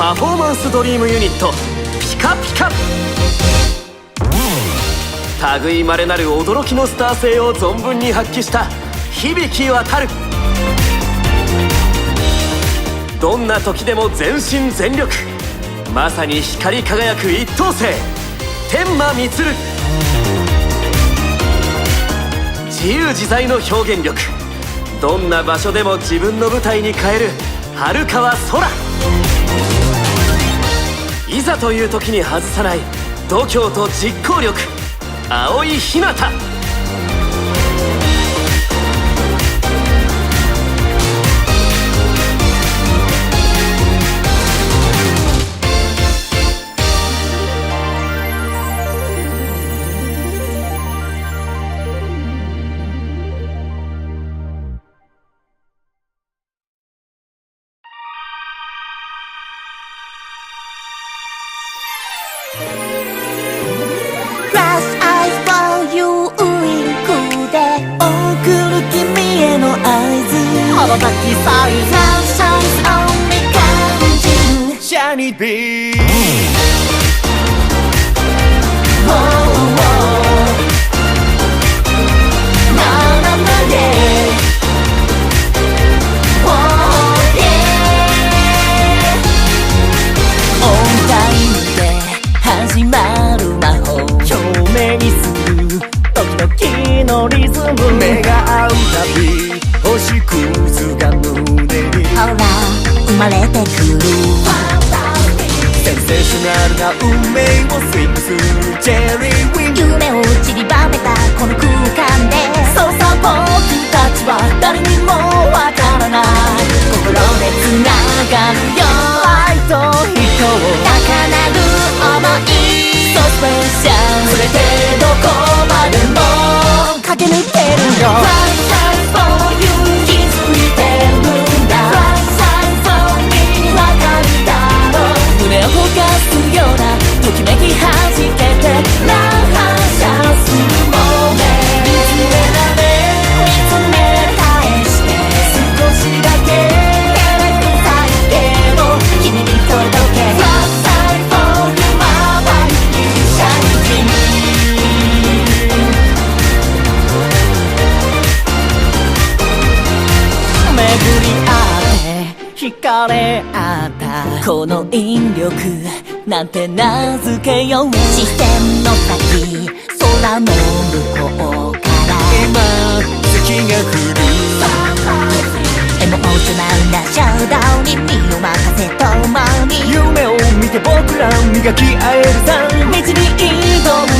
パフォーマンスドリームユニットピカピカ。類まれなる驚きのスター性を存分に発揮した響渡る。どんな時でも全身全力。まさに光り輝く一等星。天満満自由自在の表現力。どんな場所でも自分の舞台に変える。春川空。いざという時に外さない度胸と実行力。葵井ひなた。can it be? かれったこの引力なんて名付けよう視線の先空の向こうから今月が降るエモーショナルなシャウダウンに身を任せとまに夢を見て僕ら磨き合えるさ道に挑む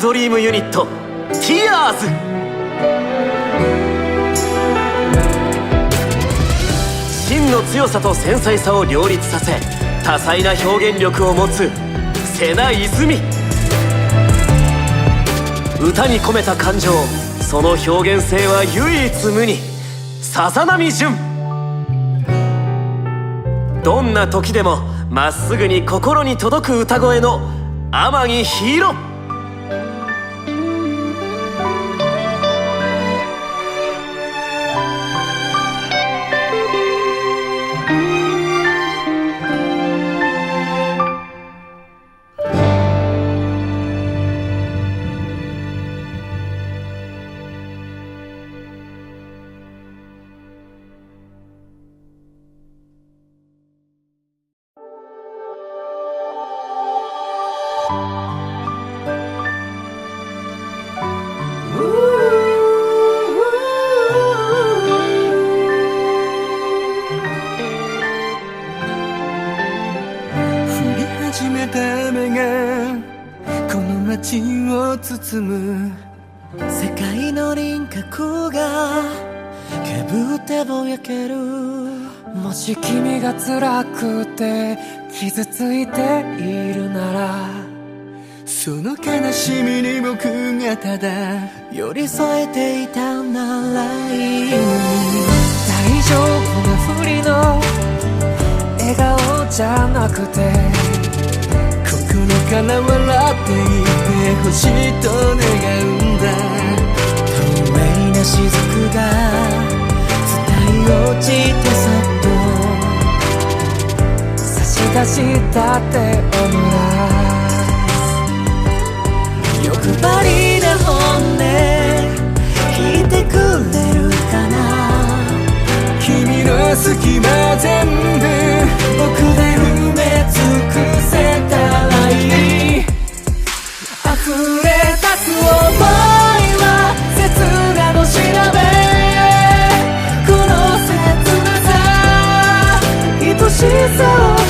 ドリームユニットティアーズ真の強さと繊細さを両立させ多彩な表現力を持つ瀬名泉。歌に込めた感情その表現性は唯一無二。さざ波純どんな時でもまっすぐに心に届く歌声の天城ヒーロー。てぼやける。もし君が辛くて傷ついているならその悲しみに僕がただ寄り添えていたならいい。のに大丈夫なふりの笑顔じゃなくて心から笑っていてほしいと願うんだ。透明な雫が落ちてそっと差し出したってオムライス欲張りな本音聞いてくれるかな君の隙間全部僕で埋め尽くせた愛し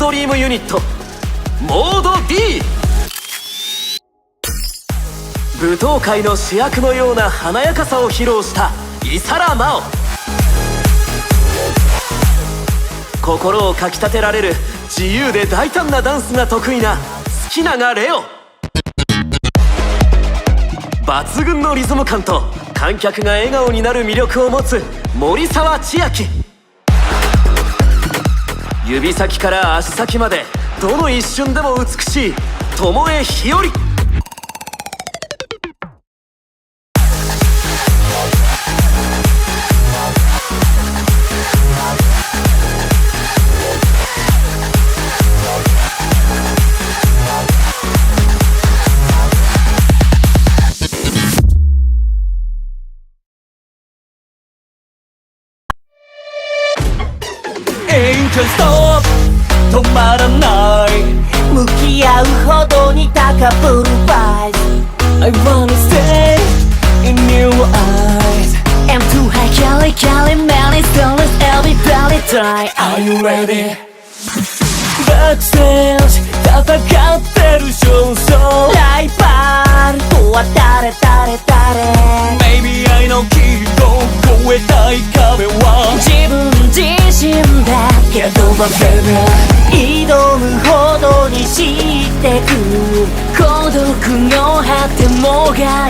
ドリームユニットモード D 舞踏会の主役のような華やかさを披露した伊皿真央。心をかきたてられる自由で大胆なダンスが得意な好きながレオ。抜群のリズム感と観客が笑顔になる魅力を持つ森沢千秋指先から足先までどの一瞬でも美しい巴日和 high Kelly Kelly Melly Stories Everybody die Are you ready? バックステージ戦ってる焦燥ライバルとは誰誰誰 Maybe I know きっと越えたい壁は自分自身だけど My baby 挑むほどに知ってく孤独の果てもがい い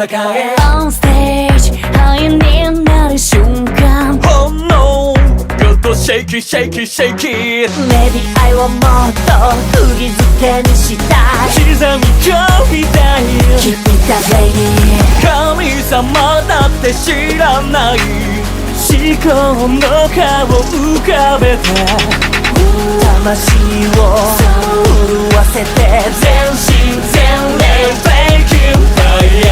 中へ On stage 灰になる瞬間 Oh no グッとシェイキーシェイキーシェイキー Maybe I want もっと釘付けにしたい刻み込みたい Keep it up lady 神様だって知らない思考の顔浮かべて魂を震わせて全身全霊 Breaking fires